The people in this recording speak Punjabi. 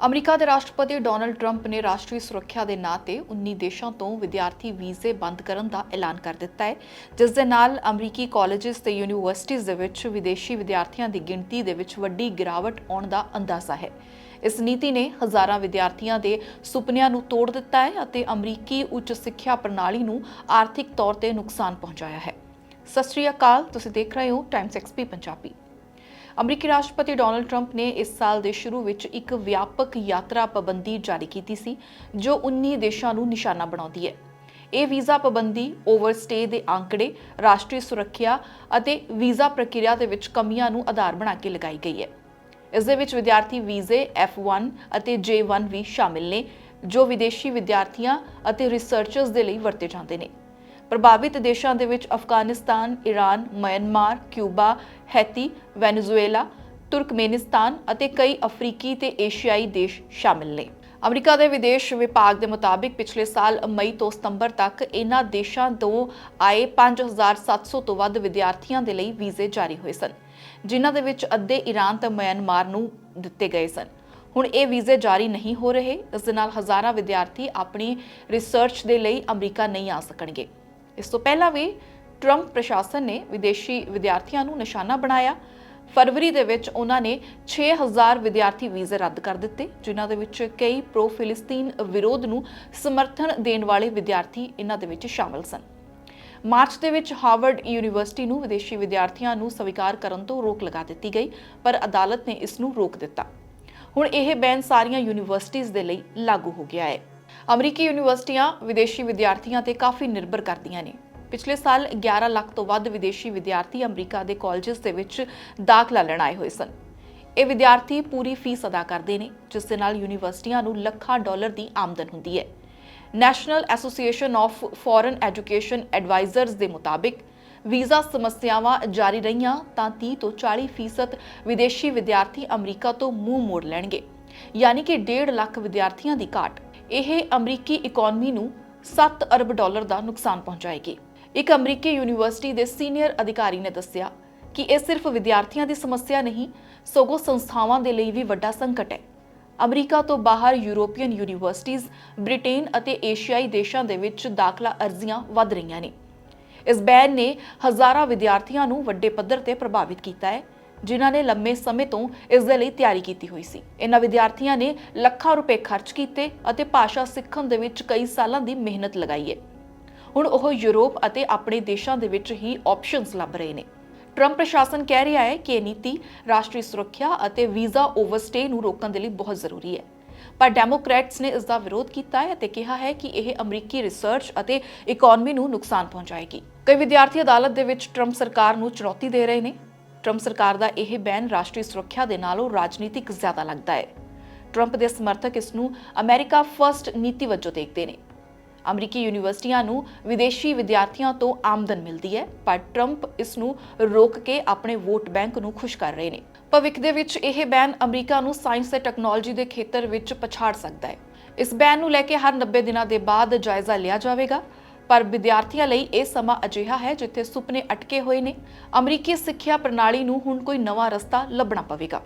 ਅਮਰੀਕਾ ਦੇ ਰਾਸ਼ਟਰਪਤੀ ਡੋਨਲਡ ਟਰੰਪ ਨੇ ਰਾਸ਼ਟਰੀ ਸੁਰੱਖਿਆ ਦੇ ਨਾਂ ਤੇ 19 ਦੇਸ਼ਾਂ ਤੋਂ ਵਿਦਿਆਰਥੀ ਵੀਜ਼ੇ ਬੰਦ ਕਰਨ ਦਾ ਐਲਾਨ ਕਰ ਦਿੱਤਾ ਹੈ, ਜਿਸ ਦੇ ਨਾਲ ਅਮਰੀਕੀ ਕਾਲਜਸ ਤੇ ਯੂਨੀਵਰਸਿਟੀਜ਼ ਦੇ ਵਿੱਚ ਵਿਦੇਸ਼ੀ ਵਿਦਿਆਰਥੀਆਂ ਦੀ ਗਿਣਤੀ ਦੇ ਵਿੱਚ ਵੱਡੀ ਗਿਰਾਵਟ ਆਉਣ ਦਾ ਅੰਦਾਜ਼ਾ ਹੈ। ਇਸ ਨੀਤੀ ਨੇ ਹਜ਼ਾਰਾਂ ਵਿਦਿਆਰਥੀਆਂ ਦੇ ਸੁਪਨਿਆਂ ਨੂੰ ਤੋੜ ਦਿੱਤਾ ਹੈ ਅਤੇ ਅਮਰੀਕੀ ਉੱਚ ਸਿੱਖਿਆ ਪ੍ਰਣਾਲੀ ਨੂੰ ਆਰਥਿਕ ਤੌਰ ਤੇ ਨੁਕਸਾਨ ਪਹੁੰਚਾਇਆ ਹੈ। ਸਤਿ ਸ਼੍ਰੀ ਅਕਾਲ, ਤੁਸੀਂ ਦੇਖ ਰਹੇ ਹੋ ਟਾਈਮਸ ਐਕਸਪੀ ਪੰਜਾਬੀ। ਅਮਰੀਕੀ ਰਾਸ਼ਟਰਪਤੀ ਡੋਨਲਡ ਟਰੰਪ ਨੇ ਇਸ ਸਾਲ ਦੇ ਸ਼ੁਰੂ ਵਿੱਚ ਇੱਕ ਵਿਆਪਕ ਯਾਤਰਾ ਪਾਬੰਦੀ ਜਾਰੀ ਕੀਤੀ ਸੀ ਜੋ 19 ਦੇਸ਼ਾਂ ਨੂੰ ਨਿਸ਼ਾਨਾ ਬਣਾਉਂਦੀ ਹੈ। ਇਹ ਵੀਜ਼ਾ ਪਾਬੰਦੀ ਓਵਰਸਟੇ ਦੇ ਅੰਕੜੇ ਰਾਸ਼ਟਰੀ ਸੁਰੱਖਿਆ ਅਤੇ ਵੀਜ਼ਾ ਪ੍ਰਕਿਰਿਆ ਦੇ ਵਿੱਚ ਕਮੀਆਂ ਨੂੰ ਆਧਾਰ ਬਣਾ ਕੇ ਲਗਾਈ ਗਈ ਹੈ। ਇਸ ਦੇ ਵਿੱਚ ਵਿਦਿਆਰਥੀ ਵੀਜ਼ੇ F1 ਅਤੇ J1 ਵੀ ਸ਼ਾਮਿਲ ਨੇ ਜੋ ਵਿਦੇਸ਼ੀ ਵਿਦਿਆਰਥੀਆਂ ਅਤੇ ਰਿਸਰਚਰਸ ਦੇ ਲਈ ਵਰਤੇ ਜਾਂਦੇ ਨੇ। ਪ੍ਰਭਾਵਿਤ ਦੇਸ਼ਾਂ ਦੇ ਵਿੱਚ Afghanistan, Iran, Myanmar, Cuba, Haiti, Venezuela, Turkmenistan ਅਤੇ ਕਈ ਅਫਰੀਕੀ ਤੇ ਏਸ਼ੀਆਈ ਦੇਸ਼ ਸ਼ਾਮਿਲ ਨੇ। ਅਮਰੀਕਾ ਦੇ ਵਿਦੇਸ਼ ਵਿਭਾਗ ਦੇ ਮੁਤਾਬਿਕ ਪਿਛਲੇ ਸਾਲ ਮਈ ਤੋਂ ਸਤੰਬਰ ਤੱਕ ਇਹਨਾਂ ਦੇਸ਼ਾਂ ਤੋਂ ਆਏ 5700 ਤੋਂ ਵੱਧ ਵਿਦਿਆਰਥੀਆਂ ਦੇ ਲਈ ਵੀਜ਼ੇ ਜਾਰੀ ਹੋਏ ਸਨ ਜਿਨ੍ਹਾਂ ਦੇ ਵਿੱਚ ਅੱਧੇ ਈਰਾਨ ਤੇ ਮਿਆਂਮਾਰ ਨੂੰ ਦਿੱਤੇ ਗਏ ਸਨ ਹੁਣ ਇਹ ਵੀਜ਼ੇ ਜਾਰੀ ਨਹੀਂ ਹੋ ਰਹੇ ਇਸ ਦੇ ਨਾਲ ਹਜ਼ਾਰਾਂ ਵਿਦਿਆਰਥੀ ਆਪਣੀ ਰਿਸਰਚ ਦੇ ਲਈ ਅਮਰੀਕਾ ਨਹੀਂ ਆ ਸਕਣਗੇ ਇਸ ਤੋਂ ਪਹਿਲਾਂ ਵੀ ਟਰੰਪ ਪ੍ਰਸ਼ਾਸਨ ਨੇ ਵਿਦੇਸ਼ੀ ਵਿਦਿਆਰਥੀਆਂ ਨੂੰ ਨਿਸ਼ਾਨਾ ਬਣਾਇਆ। ਫਰਵਰੀ ਦੇ ਵਿੱਚ ਉਹਨਾਂ ਨੇ 6000 ਵਿਦਿਆਰਥੀ ਵੀਜ਼ੇ ਰੱਦ ਕਰ ਦਿੱਤੇ, ਜਿਨ੍ਹਾਂ ਦੇ ਵਿੱਚ ਕਈ ਪ੍ਰੋ ਫਿਲਿਸਤੀਨ ਵਿਰੋਧ ਨੂੰ ਸਮਰਥਨ ਦੇਣ ਵਾਲੇ ਵਿਦਿਆਰਥੀ ਇਹਨਾਂ ਦੇ ਵਿੱਚ ਸ਼ਾਮਲ ਸਨ। ਮਾਰਚ ਦੇ ਵਿੱਚ ਹਾਰਵਰਡ ਯੂਨੀਵਰਸਿਟੀ ਨੂੰ ਵਿਦੇਸ਼ੀ ਵਿਦਿਆਰਥੀਆਂ ਨੂੰ ਸਵੀਕਾਰ ਕਰਨ ਤੋਂ ਰੋਕ ਲਗਾ ਦਿੱਤੀ ਗਈ, ਪਰ ਅਦਾਲਤ ਨੇ ਇਸ ਨੂੰ ਰੋਕ ਦਿੱਤਾ। ਹੁਣ ਇਹ ਬੈਨ ਸਾਰੀਆਂ ਯੂਨੀਵਰਸਿਟੀਆਂ ਦੇ ਲਈ ਲਾਗੂ ਹੋ ਗਿਆ ਹੈ। ਅਮਰੀਕੀ ਯੂਨੀਵਰਸਿਟੀਆਂ ਵਿਦੇਸ਼ੀ ਵਿਦਿਆਰਥੀਆਂ ਤੇ ਕਾਫੀ ਨਿਰਭਰ ਕਰਦੀਆਂ ਨੇ। ਪਿਛਲੇ ਸਾਲ 11 ਲੱਖ ਤੋਂ ਵੱਧ ਵਿਦੇਸ਼ੀ ਵਿਦਿਆਰਥੀ ਅਮਰੀਕਾ ਦੇ ਕਾਲਜਸ ਦੇ ਵਿੱਚ ਦਾਖਲਾ ਲੈਣ ਆਏ ਹੋਏ ਸਨ। ਇਹ ਵਿਦਿਆਰਥੀ ਪੂਰੀ ਫੀਸ ਅਦਾ ਕਰਦੇ ਨੇ, ਜਿਸ ਦੇ ਨਾਲ ਯੂਨੀਵਰਸਿਟੀਆਂ ਨੂੰ ਲੱਖਾਂ ਡਾਲਰ ਦੀ ਆਮਦਨ ਹੁੰਦੀ ਹੈ। National Association of Foreign Education Advisers ਦੇ ਮੁਤਾਬਿਕ, ਵੀਜ਼ਾ ਸਮੱਸਿਆਵਾਂ ਜਾਰੀ ਰਹੀਆਂ ਤਾਂ 30 ਤੋਂ 40 ਫੀਸਦ ਵਿਦੇਸ਼ੀ ਵਿਦਿਆਰਥੀ ਅਮਰੀਕਾ ਤੋਂ ਮੂੰਹ ਮੋੜ ਲੈਣਗੇ, ਯਾਨੀ ਕਿ 1.5 ਲੱਖ ਵਿਦਿਆਰਥੀਆਂ ਦੀ ਘਾਟ। ਇਹ ਅਮਰੀਕੀ ਇਕਨੋਮੀ ਨੂੰ 7 ਅਰਬ ਡਾਲਰ ਦਾ ਨੁਕਸਾਨ ਪਹੁੰਚਾਏਗੀ। ਇੱਕ ਅਮਰੀਕੀ ਯੂਨੀਵਰਸਿਟੀ ਦੇ ਸੀਨੀਅਰ ਅਧਿਕਾਰੀ ਨੇ ਦੱਸਿਆ ਕਿ ਇਹ ਸਿਰਫ ਵਿਦਿਆਰਥੀਆਂ ਦੀ ਸਮੱਸਿਆ ਨਹੀਂ, ਸਗੋਂ ਸੰਸਥਾਵਾਂ ਦੇ ਲਈ ਵੀ ਵੱਡਾ ਸੰਕਟ ਹੈ। ਅਮਰੀਕਾ ਤੋਂ ਬਾਹਰ ਯੂਰੋਪੀਅਨ ਯੂਨੀਵਰਸਿਟੀਜ਼, ਬ੍ਰਿਟੇਨ ਅਤੇ ਏਸ਼ੀਆਈ ਦੇਸ਼ਾਂ ਦੇ ਵਿੱਚ ਦਾਖਲਾ ਅਰਜ਼ੀਆਂ ਵੱਧ ਰਹੀਆਂ ਨੇ। ਇਸ ਬੈਨ ਨੇ ਹਜ਼ਾਰਾਂ ਵਿਦਿਆਰਥੀਆਂ ਨੂੰ ਵੱਡੇ ਪੱਧਰ ਤੇ ਪ੍ਰਭਾਵਿਤ ਕੀਤਾ ਹੈ, ਜਿਨ੍ਹਾਂ ਨੇ ਲੰਮੇ ਸਮੇਂ ਤੋਂ ਇਸ ਦੇ ਲਈ ਤਿਆਰੀ ਕੀਤੀ ਹੋਈ ਸੀ। ਇਹਨਾਂ ਵਿਦਿਆਰਥੀਆਂ ਨੇ ਲੱਖਾਂ ਰੁਪਏ ਖਰਚ ਕੀਤੇ ਅਤੇ ਭਾਸ਼ਾ ਸਿੱਖਣ ਦੇ ਵਿੱਚ ਕਈ ਸਾਲਾਂ ਦੀ ਮਿਹਨਤ ਲਗਾਈ ਹੈ। ਹੁਣ ਉਹ ਯੂਰਪ ਅਤੇ ਆਪਣੇ ਦੇਸ਼ਾਂ ਦੇ ਵਿੱਚ ਹੀ ਆਪਸ਼ਨਸ ਲੱਭ ਰਹੇ ਨੇ। ਟਰੰਪ ਪ੍ਰਸ਼ਾਸਨ ਕਹਿ ਰਿਹਾ ਹੈ ਕਿ ਇਹ ਨੀਤੀ ਰਾਸ਼ਟਰੀ ਸੁਰੱਖਿਆ ਅਤੇ ਵੀਜ਼ਾ ਓਵਰਸਟੇ ਨੂੰ ਰੋਕਣ ਦੇ ਲਈ ਬਹੁਤ ਜ਼ਰੂਰੀ ਹੈ। ਪਰ ਡੈਮੋਕ੍ਰੈਟਸ ਨੇ ਇਸ ਦਾ ਵਿਰੋਧ ਕੀਤਾ ਹੈ ਅਤੇ ਕਿਹਾ ਹੈ ਕਿ ਇਹ ਅਮਰੀਕੀ ਰਿਸਰਚ ਅਤੇ ਇਕਨੋਮੀ ਨੂੰ ਨੁਕਸਾਨ ਪਹੁੰਚਾਏਗੀ। ਕਈ ਵਿਦਿਆਰਥੀ ਅਦਾਲਤ ਦੇ ਵਿੱਚ ਟਰੰਪ ਸਰਕਾਰ ਨੂੰ ਚੁਣੌਤੀ ਦੇ ਰਹੇ ਨੇ। ਟਰੰਪ ਸਰਕਾਰ ਦਾ ਇਹ ਬੈਨ ਰਾਸ਼ਟਰੀ ਸੁਰੱਖਿਆ ਦੇ ਨਾਲੋਂ ਰਾਜਨੀਤਿਕ ਜ਼ਿਆਦਾ ਲੱਗਦਾ ਹੈ। ਟਰੰਪ ਦੇ ਸਮਰਥਕ ਇਸ ਨੂੰ ਅਮਰੀਕਾ ਫਰਸਟ ਨੀਤੀ ਵਜੋਂ ਦੇਖਦੇ ਨੇ। ਅਮਰੀਕੀ ਯੂਨੀਵਰਸਿਟੀਆਂ ਨੂੰ ਵਿਦੇਸ਼ੀ ਵਿਦਿਆਰਥੀਆਂ ਤੋਂ ਆਮਦਨ ਮਿਲਦੀ ਹੈ, ਪਰ ਟਰੰਪ ਇਸ ਨੂੰ ਰੋਕ ਕੇ ਆਪਣੇ ਵੋਟ ਬੈਂਕ ਨੂੰ ਖੁਸ਼ ਕਰ ਰਹੇ ਨੇ। ਭਵਿੱਖ ਦੇ ਵਿੱਚ ਇਹ ਬੈਨ ਅਮਰੀਕਾ ਨੂੰ ਸਾਇੰਸ ਤੇ ਟੈਕਨੋਲੋਜੀ ਦੇ ਖੇਤਰ ਵਿੱਚ ਪਛਾੜ ਸਕਦਾ ਹੈ। ਇਸ ਬੈਨ ਨੂੰ ਲੈ ਕੇ ਹਰ 90 ਦਿਨਾਂ ਦੇ ਬਾਅਦ ਜਾਇਜ਼ਾ ਲਿਆ ਜਾਵੇਗਾ, ਪਰ ਵਿਦਿਆਰਥੀਆਂ ਲਈ ਇਹ ਸਮਾਂ ਅਜਿਹਾ ਹੈ ਜਿੱਥੇ ਸੁਪਨੇ ਅਟਕੇ ਹੋਏ ਨੇ। ਅਮਰੀਕੀ ਸਿੱਖਿਆ ਪ੍ਰਣਾਲੀ ਨੂੰ ਹੁਣ ਕੋਈ ਨਵਾਂ ਰਸਤਾ ਲੱਭਣਾ ਪਵੇਗਾ।